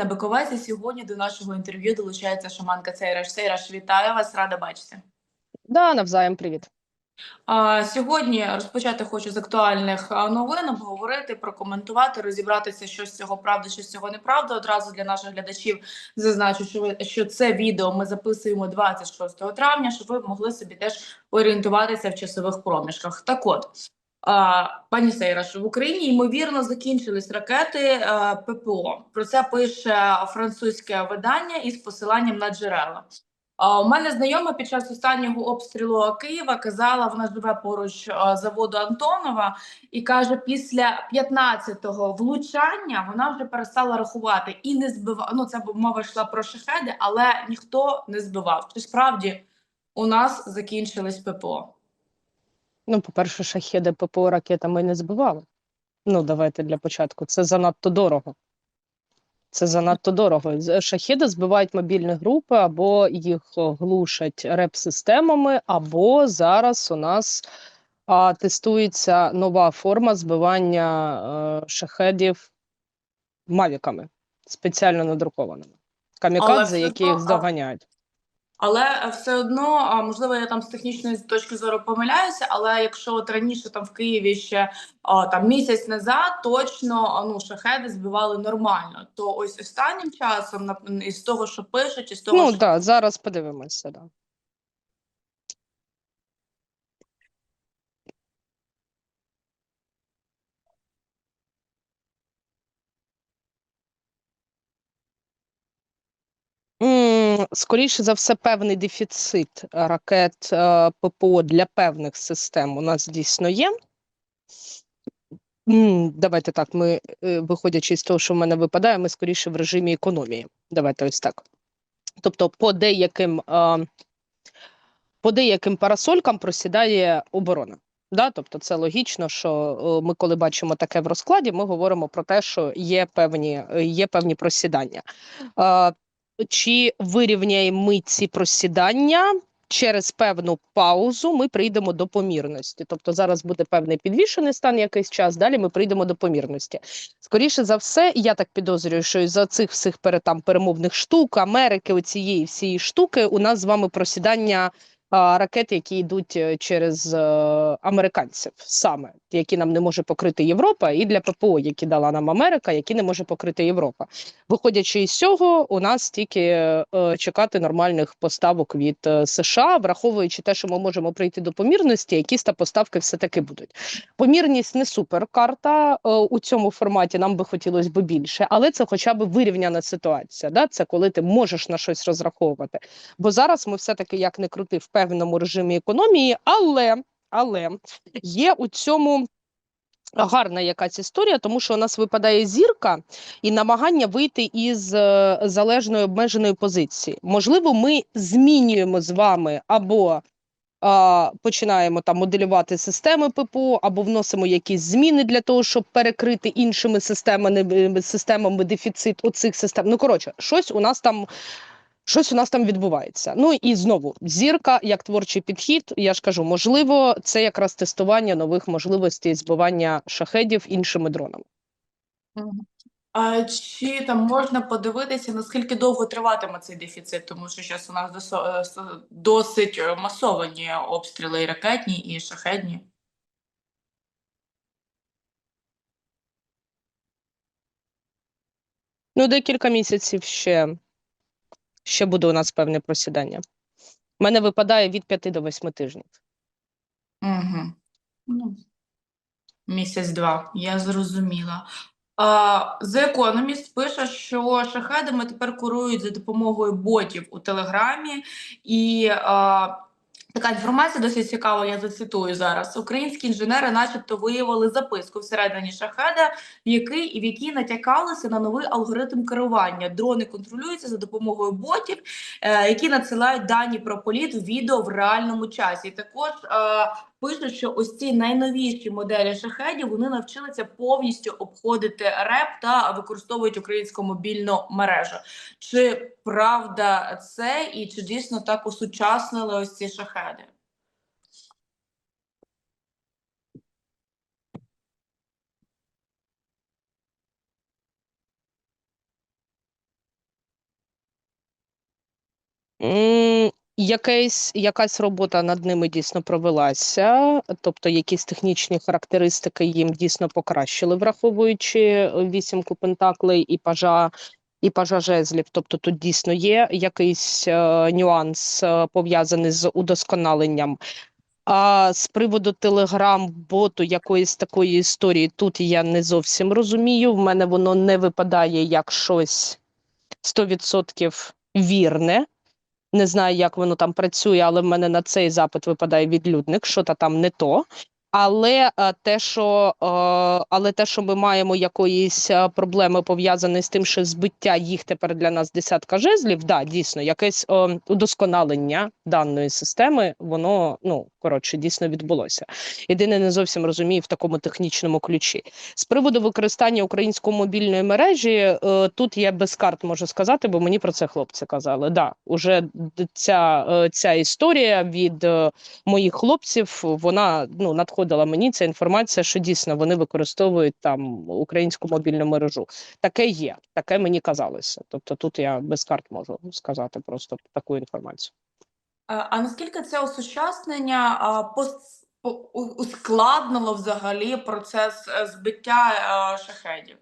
Ірина Биковець. І сьогодні до нашого інтерв'ю долучається шаманка Цейраш. Цейраш, вітаю вас, рада бачити. Да, навзаєм, привіт. А, сьогодні розпочати хочу з актуальних новин, обговорити, прокоментувати, розібратися, що з цього правда, що з цього неправда. Одразу для наших глядачів зазначу, що ви що це відео ми записуємо 26 травня, щоб ви могли собі теж орієнтуватися в часових проміжках. Так от. Пані Сейраш, в Україні ймовірно закінчились ракети ППО. Про це пише французьке видання із посиланням на джерела. У мене знайома під час останнього обстрілу Києва казала, вона живе поруч заводу Антонова, і каже, після 15-го влучання вона вже перестала рахувати і не збивала. Ну, це мова йшла про шахеди, але ніхто не збивав. Чи справді у нас закінчились ППО? Ну, по-перше, шахеди ППО ракетами не збивали. Ну, давайте для початку. Це занадто дорого. Це занадто дорого. Шахеди збивають мобільні групи, або їх глушать реп-системами, або зараз у нас а, тестується нова форма збивання е, шахедів мавіками, спеціально надрукованими. Камікадзе, які їх здоганяють. Але все одно, можливо, я там з технічної точки зору помиляюся. Але якщо от раніше там в Києві ще о, там місяць назад точно ну шахеди збивали нормально, то ось останнім часом із того, що пишуть, із того, Ну що да, зараз подивимося. Да. М, Скоріше за все, певний дефіцит ракет е, ППО для певних систем у нас дійсно є. Давайте так, ми, е, виходячи з того, що в мене випадає, ми скоріше в режимі економії. Давайте ось так. Тобто, по деяким, е, по деяким парасолькам просідає оборона. Да? Тобто, це логічно, що е, ми, коли бачимо таке в розкладі, ми говоримо про те, що є певні, е, є певні просідання. Чи вирівняємо ми ці просідання через певну паузу, ми прийдемо до помірності. Тобто зараз буде певний підвішений стан якийсь час, далі ми прийдемо до помірності. Скоріше за все, я так підозрюю, що із-за цих всіх там, перемовних штук, Америки, оцієї всієї штуки, у нас з вами просідання а, ракет, які йдуть е, через е, американців саме, які нам не може покрити Європа, і для ППО, які дала нам Америка, які не може покрити Європа. Виходячи із цього, у нас тільки е, чекати нормальних поставок від США, враховуючи те, що ми можемо прийти до помірності, якісь та поставки все таки будуть. Помірність не суперкарта е, у цьому форматі. Нам би хотілося б більше, але це хоча б вирівняна ситуація. Да? Це коли ти можеш на щось розраховувати. Бо зараз ми все таки як не крути в певному режимі економії, але, але є у цьому. Гарна якась історія, тому що у нас випадає зірка і намагання вийти із е, залежної обмеженої позиції. Можливо, ми змінюємо з вами або а, починаємо там моделювати системи ППО, або вносимо якісь зміни для того, щоб перекрити іншими системами, системами дефіцит оцих систем. Ну коротше, щось у нас там. Щось у нас там відбувається. Ну і знову зірка як творчий підхід. Я ж кажу, можливо, це якраз тестування нових можливостей збивання шахедів іншими дронами. А чи там можна подивитися, наскільки довго триватиме цей дефіцит? Тому що зараз у нас е, досить е, масовані обстріли і ракетні, і шахедні. Ну, декілька місяців ще, ще буде у нас певне просідання. У мене випадає від 5 до 8 тижнів. Угу. Ну, місяць-два, я зрозуміла. А, The Economist пише, що шахедами тепер курують за допомогою ботів у Телеграмі. І а, така інформація досить цікава, я зацитую зараз. Українські інженери начебто виявили записку всередині шахеда, в якій, в якій натякалися на новий алгоритм керування. Дрони контролюються за допомогою ботів, е, які надсилають дані про політ відео в реальному часі. Також е, пишуть, що ось ці найновіші моделі шахедів вони навчилися повністю обходити реп та використовують українську мобільну мережу. Чи правда це і чи дійсно так осучаснили ось ці шахеди? Якась, якась робота над ними дійсно провелася, тобто якісь технічні характеристики їм дійсно покращили, враховуючи е, вісімку пентаклей і пажа, і пажа жезлів. Тобто тут дійсно є якийсь е, нюанс е, пов'язаний з удосконаленням. А з приводу телеграм-боту якоїсь такої історії тут я не зовсім розумію. В мене воно не випадає як щось 100% вірне. Не знаю, як воно там працює, але в мене на цей запит випадає відлюдник, що то там не то. Але е, те, що, е, але те, що ми маємо якоїсь е, проблеми пов'язані з тим, що збиття їх тепер для нас десятка жезлів, да, дійсно, якесь е, удосконалення даної системи, воно ну коротше дійсно відбулося. Єдине, не зовсім розумію в такому технічному ключі. З приводу використання української мобільної мережі, е, тут я без карт можу сказати, бо мені про це хлопці казали. Да, уже ця, е, ця історія від е, моїх хлопців, вона ну надходила мені ця інформація, що дійсно вони використовують там українську мобільну мережу. Таке є, таке мені казалося. Тобто тут я без карт можу сказати просто таку інформацію. Е, А наскільки це осучаснення ускладнило взагалі процес е, збиття е, шахедів?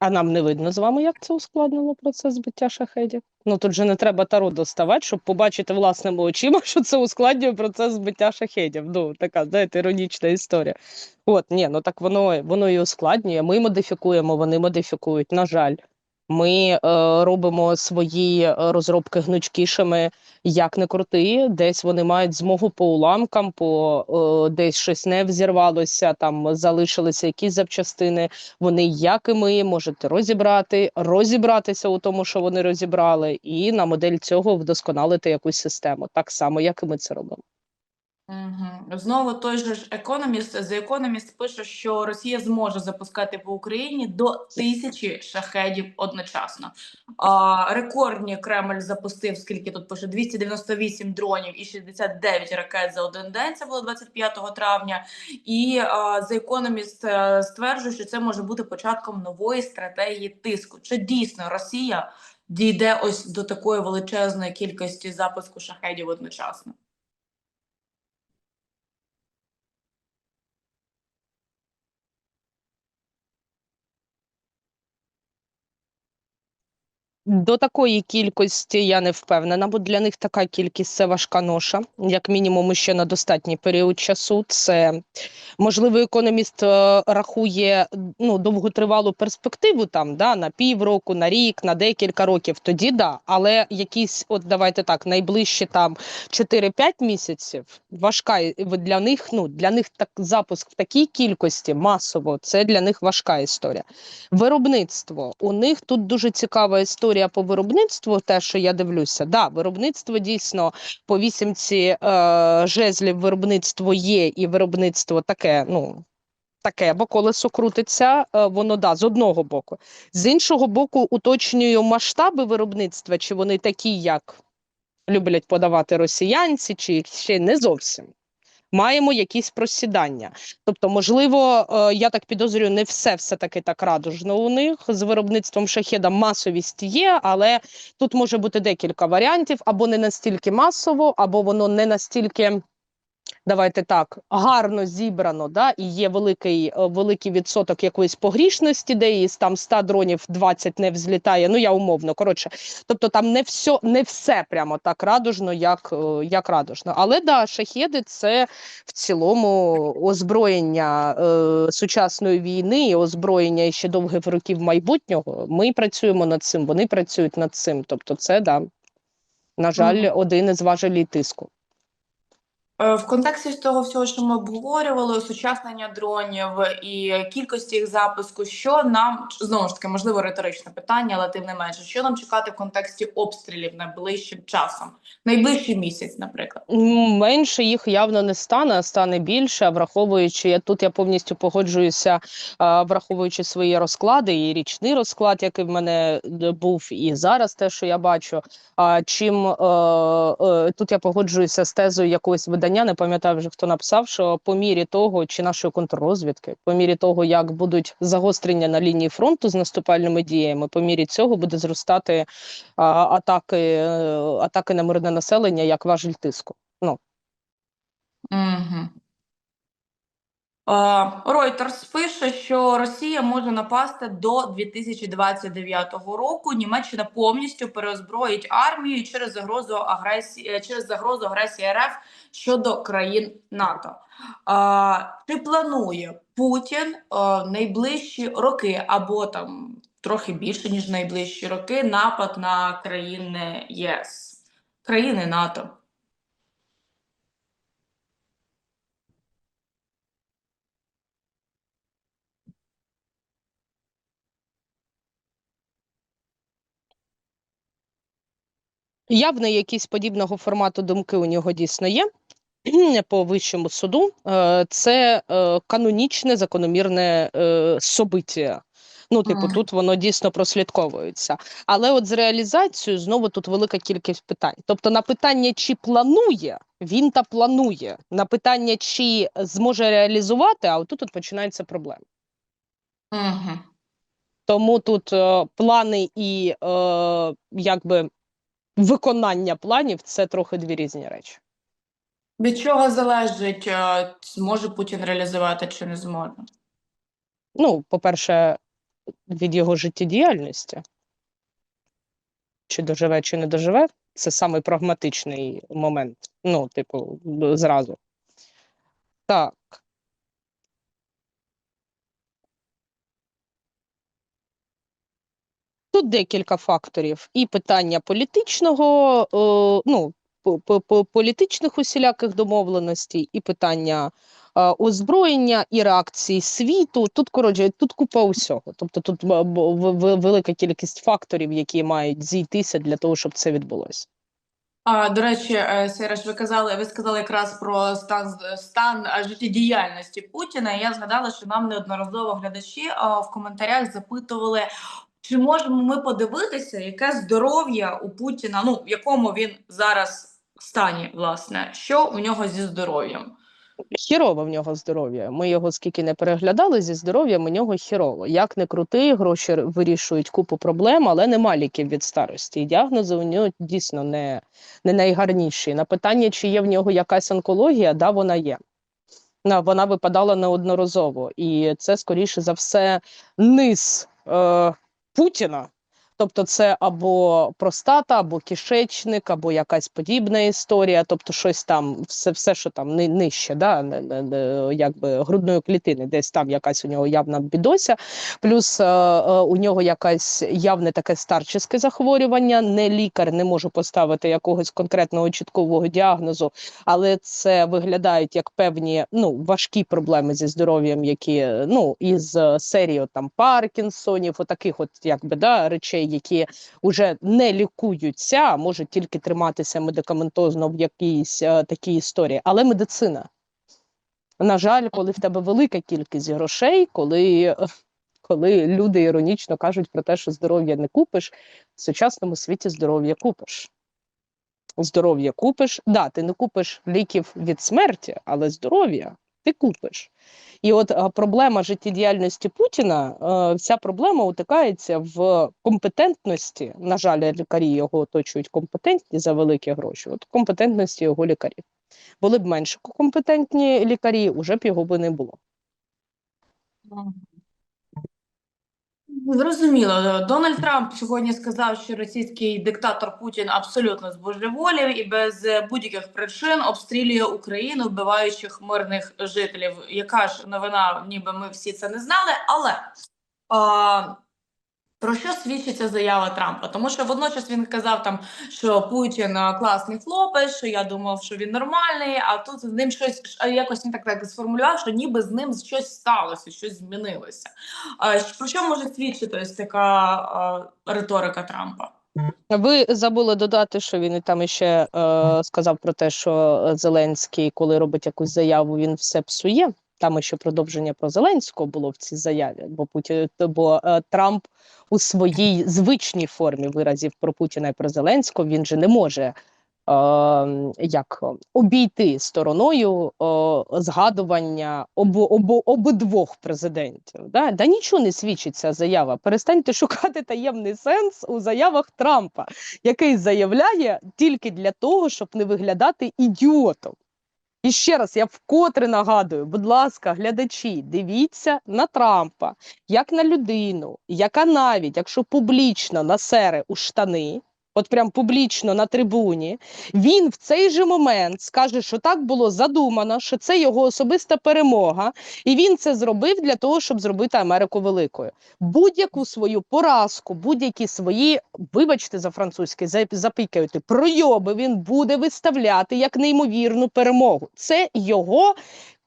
А нам не видно з вами, як це ускладнило процес збиття шахедів. Ну тут же не треба таро доставати, щоб побачити власними очима, що це ускладнює процес збиття шахедів. Ну така знаєте, іронічна історія. От ні, ну так воно воно і ускладнює. Ми модифікуємо, вони модифікують. На жаль, ми е, робимо свої е, розробки гнучкішими, як не крути. Десь вони мають змогу по уламкам, по е, десь щось не взірвалося, там залишилися якісь запчастини вони, як і ми, можете розібрати, розібратися у тому, що вони розібрали, і на модель цього вдосконалити якусь систему, так само, як і ми це робимо. Знову той же ж економіст The Economist пише, що Росія зможе запускати по Україні до тисячі шахедів одночасно. А, рекордні Кремль запустив, скільки тут пише 298 дронів і 69 ракет за один день. Це було 25 травня. І а, The Economist е, стверджує, що це може бути початком нової стратегії тиску. Чи дійсно Росія дійде ось до такої величезної кількості запуску шахедів одночасно? До такої кількості я не впевнена, бо для них така кількість це важка ноша, як мінімум ще на достатній період часу. Це можливо, економіст е, рахує ну довготривалу перспективу там да на півроку, на рік, на декілька років. Тоді да, але якісь, от давайте так, найближчі там 4-5 місяців важка для них. Ну для них так запуск в такій кількості масово. Це для них важка історія. Виробництво у них тут дуже цікава історія по виробництву. Те, що я дивлюся, да, виробництво дійсно по вісімці е, жезлів виробництво є, і виробництво таке, ну. Таке, бо колесо крутиться, е, воно да, з одного боку. З іншого боку, уточнюю масштаби виробництва, чи вони такі, як люблять подавати росіянці, чи ще не зовсім. Маємо якісь просідання. Тобто, можливо, е, я так підозрюю, не все все таки так радужно у них з виробництвом шахеда масовість є, але тут може бути декілька варіантів: або не настільки масово, або воно не настільки. Давайте так гарно зібрано, да, і є великий е, великий відсоток якоїсь погрішності, де із там 100 дронів 20 не взлітає. Ну я умовно коротше. Тобто там не все, не все прямо так радужно, як, е, як радужно. Але да, шахеди це в цілому озброєння е, сучасної війни, і озброєння ще довгих років майбутнього. Ми працюємо над цим, вони працюють над цим. Тобто, це да, на жаль, Мгм. один із важелей тиску. Е, В контексті того всього, що ми обговорювали, осучаснення дронів і кількості їх запуску, що нам знову ж таки можливо риторичне питання, але тим не менше, що нам чекати в контексті обстрілів найближчим часом, найближчий місяць, наприклад. Менше їх явно не стане, а стане більше. Враховуючи я тут, я повністю погоджуюся, враховуючи свої розклади, і річний розклад, який в мене е, був, і зараз те, що я бачу. А чим е, тут я погоджуюся з тезою якогось видання видання, не пам'ятаю вже хто написав, що по мірі того, чи нашої контррозвідки, по мірі того, як будуть загострення на лінії фронту з наступальними діями, по мірі цього буде зростати а, атаки, е, атаки на мирне населення як важіль тиску. Ну Угу. Reuters пише, що Росія може напасти до 2029 року. Німеччина повністю переозброїть армію через загрозу агресії е, через загрозу агресії РФ щодо країн НАТО. А, Чи планує Путін е, найближчі роки або там трохи більше ніж найближчі роки напад на країни ЄС, країни НАТО? Явно якісь подібного формату думки у нього дійсно є. По вищому суду Е, це е, канонічне закономірне е, собиття. Ну, типу, Мгм. тут воно дійсно прослідковується. Але от з реалізацією знову тут велика кількість питань. Тобто, на питання, чи планує, він та планує. На питання, чи зможе реалізувати, а отут от починається проблема. Угу. Тому тут е, плани і е, якби виконання планів це трохи дві різні речі. Від чого залежить, е, зможе Путін реалізувати чи не зможе? Ну, по-перше, від його життєдіяльності. Чи доживе, чи не доживе, це самий прагматичний момент. Ну, типу, зразу. Так. Тут декілька факторів. І питання політичного, е, ну, по- по- по- політичних усіляких домовленостей, і питання е, озброєння, і реакції світу. Тут, коротше, тут купа усього. Тобто тут в- велика кількість факторів, які мають зійтися для того, щоб це відбулося. А, до речі, е, Сереж, ви казали, ви сказали якраз про стан стан е, життєдіяльності Путіна. Я згадала, що нам неодноразово глядачі е, в коментарях запитували, чи можемо ми подивитися, яке здоров'я у Путіна, ну в якому він зараз стані, власне, що у нього зі здоров'ям. Хірово в нього здоров'я. Ми його скільки не переглядали зі здоров'ям, у нього хірово. Як не крути, гроші вирішують купу проблем, але нема ліків від старості. І діагнози у нього дійсно не, не найгарніші. На питання, чи є в нього якась онкологія, да, вона є. Вона випадала неодноразово. І це, скоріше за все, низ е, Путіна. Тобто, це або простата, або кишечник, або якась подібна історія, тобто щось там, все, все що там ни- нижче, да, якби грудної клітини, десь там якась у нього явна бідося, плюс е, е, у нього якась явне таке старчеське захворювання. Не лікар не може поставити якогось конкретного чіткового діагнозу, але це виглядають як певні ну важкі проблеми зі здоров'ям, які ну із е, серії от, там Паркінсонів, отаких, от якби да речей, які вже не лікуються, а можуть тільки триматися медикаментозно в якійсь е, такій історії. Але медицина, на жаль, коли в тебе велика кількість грошей, коли, коли люди іронічно кажуть про те, що здоров'я не купиш, в сучасному світі здоров'я купиш. Здоров'я купиш, да, ти не купиш ліків від смерті, але здоров'я ти купиш. І от е, проблема життєдіяльності Путіна, е, вся проблема утикається в компетентності. На жаль, лікарі його оточують компетентні за великі гроші. От компетентності його лікарів. Були б менш компетентні лікарі, уже б його би не було. Зрозуміло. Дональд Трамп сьогодні сказав, що російський диктатор Путін абсолютно збожеволів і без будь-яких причин обстрілює Україну, вбиваючих мирних жителів. Яка ж новина, ніби ми всі це не знали, але а, про що свідчить ця заява Трампа? Тому що водночас він казав там, що Путін класний хлопець, що я думав, що він нормальний, а тут з ним щось якось він так так сформулював, що ніби з ним щось сталося, щось змінилося. Про що може свідчити ось така риторика Трампа? Ви забули додати, що він там іще е, сказав про те, що Зеленський, коли робить якусь заяву, він все псує. Там ще продовження про Зеленського було в цій заяві, бо Путін, бо е, Трамп у своїй звичній формі виразів про Путіна і про Зеленського він же не може е, як обійти стороною е, згадування обо, обо, обидвох президентів. Да? да нічого не свідчить ця заява. Перестаньте шукати таємний сенс у заявах Трампа, який заявляє тільки для того, щоб не виглядати ідіотом. І ще раз я вкотре нагадую, будь ласка, глядачі, дивіться на Трампа як на людину, яка навіть якщо публічно насере у штани, от прям публічно на трибуні, він в цей же момент скаже, що так було задумано, що це його особиста перемога, і він це зробив для того, щоб зробити Америку великою. Будь-яку свою поразку, будь-які свої, вибачте за французьке, за- запікають пройоби, він буде виставляти як неймовірну перемогу. Це його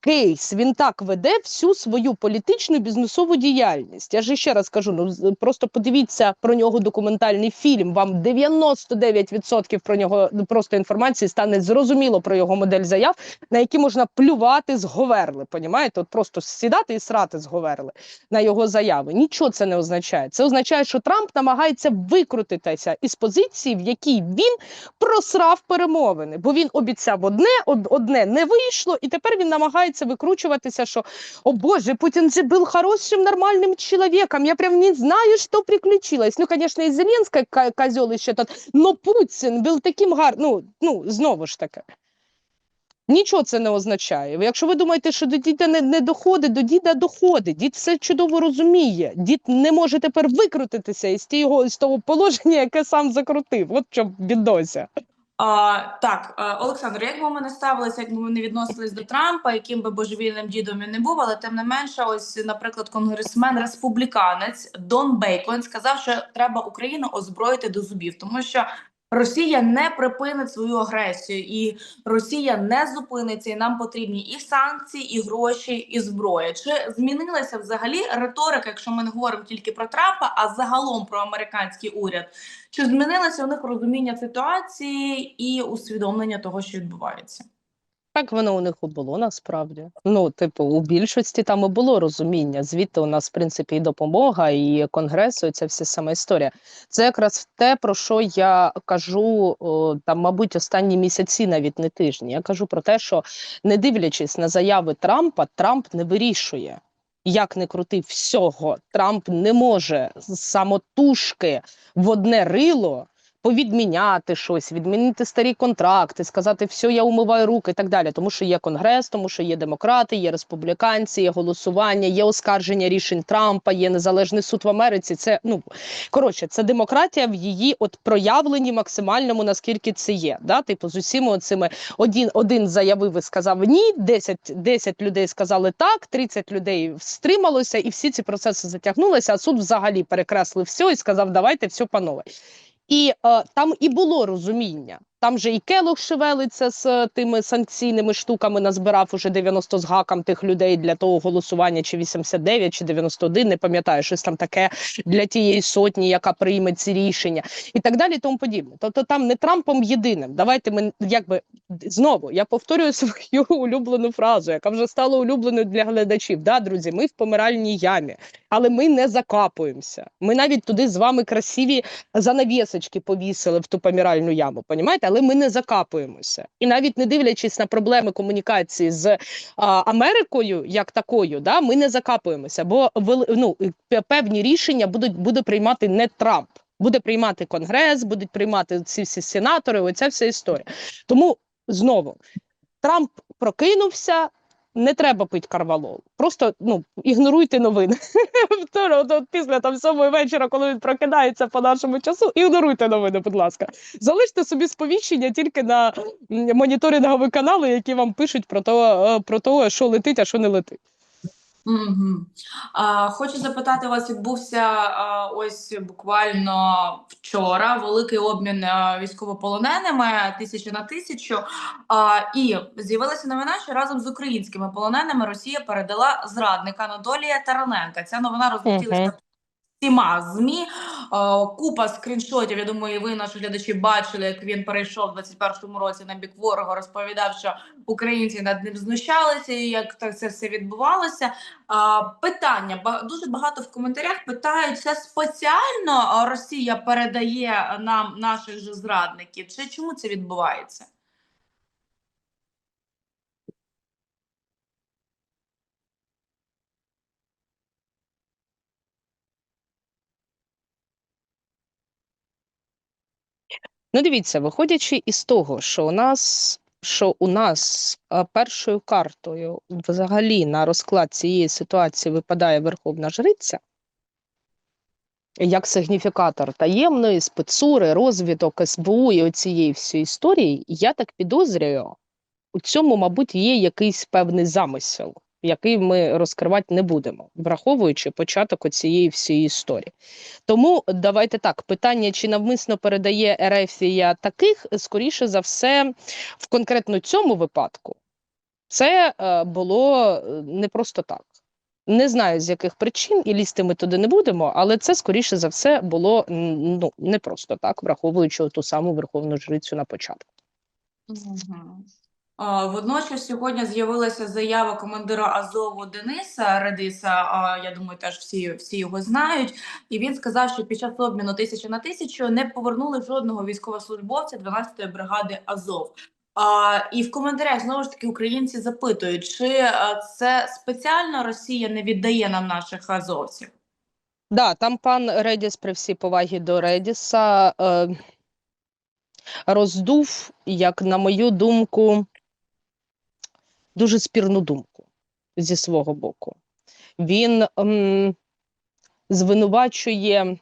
кейс. Він так веде всю свою політичну бізнесову діяльність. Я ж ще раз кажу: ну просто подивіться про нього документальний фільм. Вам 99% про нього ну, просто інформації стане зрозуміло про його модель заяв, на які можна плювати з говерли. Понімаєте? От просто сідати і срати з говерли на його заяви. Нічого це не означає. Це означає, що Трамп намагається викрутитися із позиції, в якій він просрав перемовини, бо він обіцяв одне, одне не вийшло, і тепер він намагається викручуватися, що о Боже, Путін же був хорошим, нормальним чоловіком. Я прям не знаю, що приключилось. Ну, звісно, і Зеленська ка- козьол ще тот, но Путін був таким гарним. Ну, ну, знову ж таки. Нічого це не означає. Якщо ви думаєте, що до діда не, не доходить, до діда доходить. Дід все чудово розуміє. Дід не може тепер викрутитися із того, з того положення, яке сам закрутив. От що бідося. А, так, е, Олександр, як би ми не ставилися, як би ми не відносились до Трампа, яким би божевільним дідом він не був, але тим не менше, ось, наприклад, конгресмен республіканець Дон Бейкон сказав, що треба Україну озброїти до зубів, тому що Росія не припинить свою агресію, і Росія не зупиниться. І нам потрібні і санкції, і гроші, і зброя. Чи змінилася взагалі риторика, якщо ми не говоримо тільки про Трампа, а загалом про американський уряд? Чи змінилося у них розуміння ситуації і усвідомлення того, що відбувається? Так воно у них і було насправді. Ну, типу, у більшості там і було розуміння. Звідти у нас, в принципі, і допомога, і конгресу, і ця вся сама історія. Це якраз те, про що я кажу там, мабуть, останні місяці, навіть не тижні. Я кажу про те, що не дивлячись на заяви Трампа, Трамп не вирішує. Як не крути всього, Трамп не може самотужки в одне рило повідміняти щось, відмінити старі контракти, сказати, все, я умиваю руки і так далі. Тому що є конгрес, тому що є демократи, є республіканці, є голосування, є оскарження рішень Трампа, є незалежний суд в Америці. Це ну коротше, це демократія в її от проявленні максимальному, наскільки це є. Да? Типу, з усіма цими один, один заявив і сказав ні, 10, 10 людей сказали так, 30 людей стрималося, і всі ці процеси затягнулися. А суд взагалі перекреслив все і сказав, давайте все панове. І е, там і було розуміння. Там же і Келох шевелиться з е, тими санкційними штуками, назбирав уже 90 з гаком тих людей для того голосування, чи 89, чи 91, не пам'ятаю, щось там таке для тієї сотні, яка прийме ці рішення, і так далі, і тому подібне. Тобто там не Трампом єдиним. Давайте ми якби знову я повторюю свою улюблену фразу, яка вже стала улюбленою для глядачів. Да, друзі, ми в помиральній ямі, але ми не закапуємося. Ми навіть туди з вами красиві занавісочки повісили в ту помиральну яму, понімаєте? Але ми не закапуємося. І навіть не дивлячись на проблеми комунікації з а, Америкою, як такою, да, ми не закапуємося, бо ну, певні рішення будуть буде приймати не Трамп. Буде приймати конгрес, будуть приймати ці всі сенатори. Оця вся історія. Тому знову Трамп прокинувся. Не треба пити карвалол. Просто ну ігноруйте новини. Після там сьомої вечора, коли він прокидається по нашому часу, ігноруйте новини, будь ласка. Залиште собі сповіщення тільки на моніторингові канали, які вам пишуть про то, е, про те, що летить, а що не летить. Угу. А, хочу запитати, вас відбувся а, ось буквально вчора великий обмін а, військовополоненими тисяча на тисячу. А, і з'явилася новина, що разом з українськими полоненими Росія передала зрадника Анатолія Тараненка. Ця новина розлетілася. Всіма змі. Е, Купа скріншотів. Я думаю, ви, наші глядачі, бачили, як він перейшов у 21-му році на бік ворога, розповідав, що українці над ним знущалися, і як це все відбувалося. Питання ба- дуже багато в коментарях питають: спеціально Росія передає нам наших же зрадників? Чи чому це відбувається? Ну, дивіться, виходячи із того, що у нас, що у нас першою картою взагалі на розклад цієї ситуації випадає Верховна Жриця, як сигніфікатор таємної спецури, розвиток СБУ і оцієї всієї історії, я так підозрюю, у цьому, мабуть, є якийсь певний замисел, який ми розкривати не будемо, враховуючи початок оцієї всієї історії. Тому давайте так: питання, чи навмисно передає Ерефія таких, скоріше за все, в конкретно цьому випадку, це е, було е, не просто так. Не знаю з яких причин, і лізти ми туди не будемо, але це скоріше за все було ну не просто так, враховуючи ту саму верховну жрицю на початку. А, Водночас сьогодні з'явилася заява командира Азову Дениса Редиса. Я думаю, теж всі, всі його знають. І він сказав, що під час обміну тисяча на тисячу не повернули жодного військовослужбовця 12-ї бригади Азов. А, і в коментарях знову ж таки українці запитують, чи це спеціально Росія не віддає нам наших азовців. Да, там пан Редіс, при всій повагі до Редіса, е, роздув, як на мою думку, дуже спірну думку зі свого боку. Він ем, звинувачує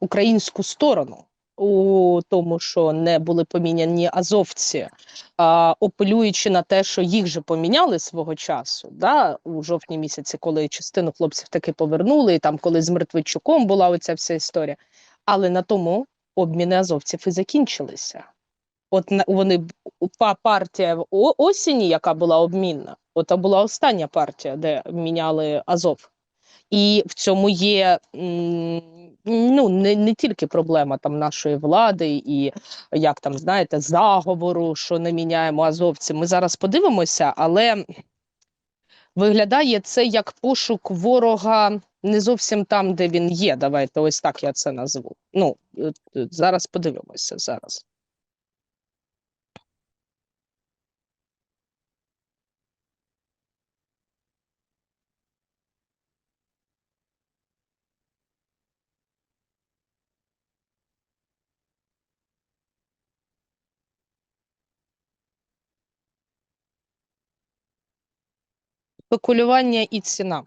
українську сторону у тому, що не були поміняні азовці, а, апелюючи на те, що їх же поміняли свого часу, да, у жовтні місяці, коли частину хлопців таки повернули, і там, коли з Мертвичуком була оця вся історія. Але на тому обміни азовців і закінчилися. От вони па- партія осені, яка була обмінна, от була остання партія, де міняли Азов. І в цьому є ну, не, не тільки проблема там нашої влади і як там знаєте, заговору, що не міняємо азовців. Ми зараз подивимося, але виглядає це як пошук ворога не зовсім там, де він є. Давайте ось так я це назву. Ну е, зараз подивимося зараз. Спекулювання і ціна.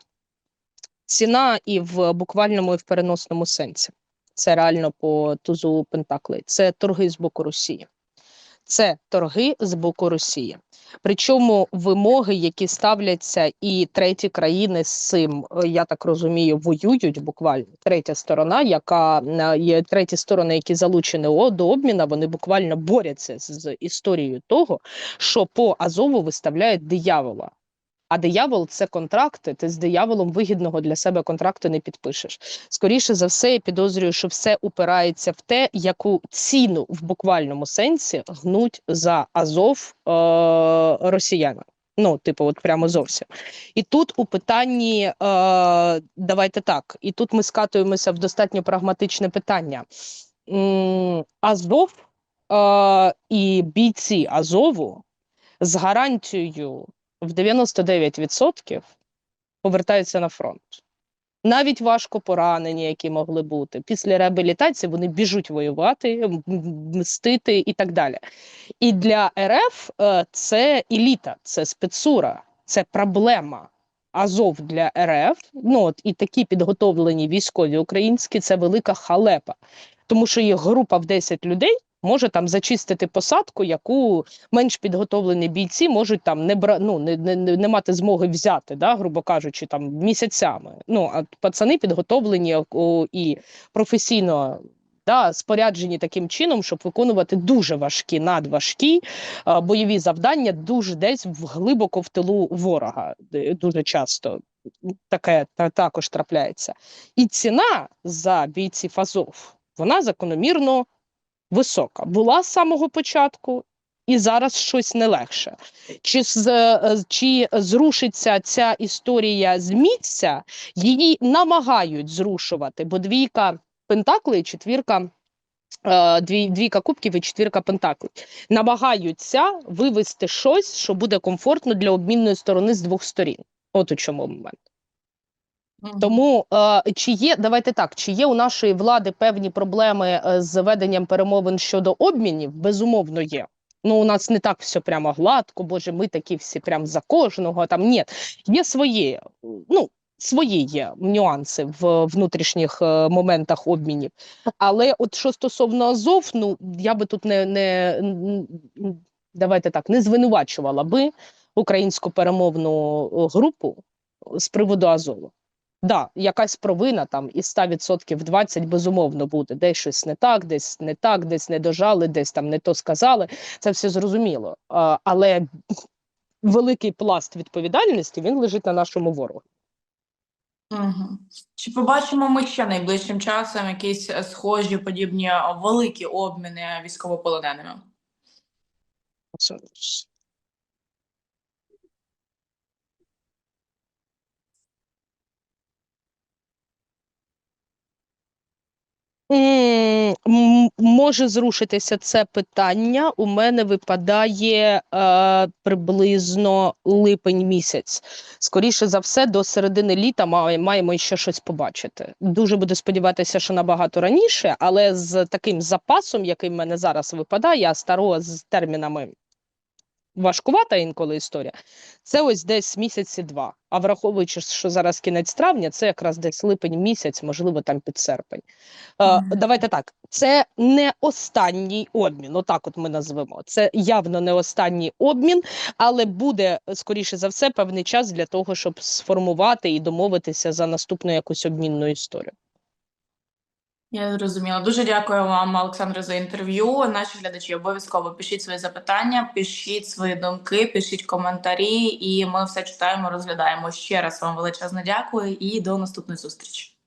Ціна і в буквальному і в переносному сенсі. Це реально по тузу Пентакли. Це торги з боку Росії. Це торги з боку Росії. Причому вимоги, які ставляться, і треті країни з цим, е, я так розумію, воюють буквально. Третя сторона, яка е, є треті сторони, які залучені до обміна, вони буквально борються з, з історією того, що по Азову виставляють диявола. А диявол це контракти. Ти з дияволом вигідного для себе контракту не підпишеш. Скоріше за все, я підозрюю, що все упирається в те, яку ціну в буквальному сенсі гнуть за Азов е- росіяни. Ну, типу, от прямо зовсім. І тут у питанні, е, давайте так, і тут ми скатуємося в достатньо прагматичне питання. М, Азов е, і бійці Азову з гарантією в 99% повертаються на фронт. Навіть важко поранені, які могли бути. Після реабілітації вони біжуть воювати, мстити і так далі. І для РФ е, це еліта, це спецура, це проблема. Азов для РФ, ну от і такі підготовлені військові українські це велика халепа, тому що їх група в 10 людей може там зачистити посадку, яку менш підготовлені бійці можуть там не бра... ну, не, не, не мати змоги взяти, да, грубо кажучи, там місяцями. Ну а пацани підготовлені і професійно. Да, споряджені таким чином, щоб виконувати дуже важкі, надважкі е, бойові завдання, дуже десь в глибоко в тилу ворога. Дуже часто таке та, також трапляється. І ціна за бійців Азов, вона закономірно висока. Була з самого початку, і зараз щось не легше. Чи, е, чи зрушиться ця історія з місця, її намагають зрушувати, бо двійка пентаклей, четвірка. е, Дві, двійка кубків і четвірка пентаклів намагаються вивести щось, що буде комфортно для обмінної сторони з двох сторін. От у чому момент. Тому е, чи є, давайте так, чи є у нашої влади певні проблеми е, з веденням перемовин щодо обмінів? Безумовно, є. Ну, у нас не так все прямо гладко, боже, ми такі всі прям за кожного. Там ні, є свої, ну, свої є нюанси в внутрішніх е, моментах обмінів. Але от що стосовно Азов, ну я би тут не, не давайте так, не звинувачувала би українську перемовну групу з приводу Азову. Да, якась провина там із 100% 20 безумовно буде. Десь щось не так, десь не так, десь не дожали, десь там не то сказали. Це все зрозуміло. А, але великий пласт відповідальності він лежить на нашому ворогу. Мгм. Чи побачимо ми ще найближчим часом якісь е, схожі подібні е, великі обміни військовополоненими? Може зрушитися це питання. У мене випадає е, приблизно липень місяць. Скоріше за все, до середини літа маємо ще щось побачити. Дуже буду сподіватися, що набагато раніше, але з таким запасом, який в мене зараз випадає, а старого з термінами важкувата інколи історія. Це ось десь місяці два. А враховуючи, що зараз кінець травня, це якраз десь липень місяць, можливо, там під серпень. Е, Мгм. давайте так. Це не останній обмін. Отак, от ми назвемо. Це явно не останній обмін, але буде скоріше за все певний час для того, щоб сформувати і домовитися за наступну якусь обмінну історію. Я зрозуміла. Дуже дякую вам, Олександре, за інтерв'ю. Наші глядачі обов'язково пишіть свої запитання, пишіть свої думки, пишіть коментарі, і ми все читаємо, розглядаємо. Ще раз вам величезне дякую і до наступної зустрічі.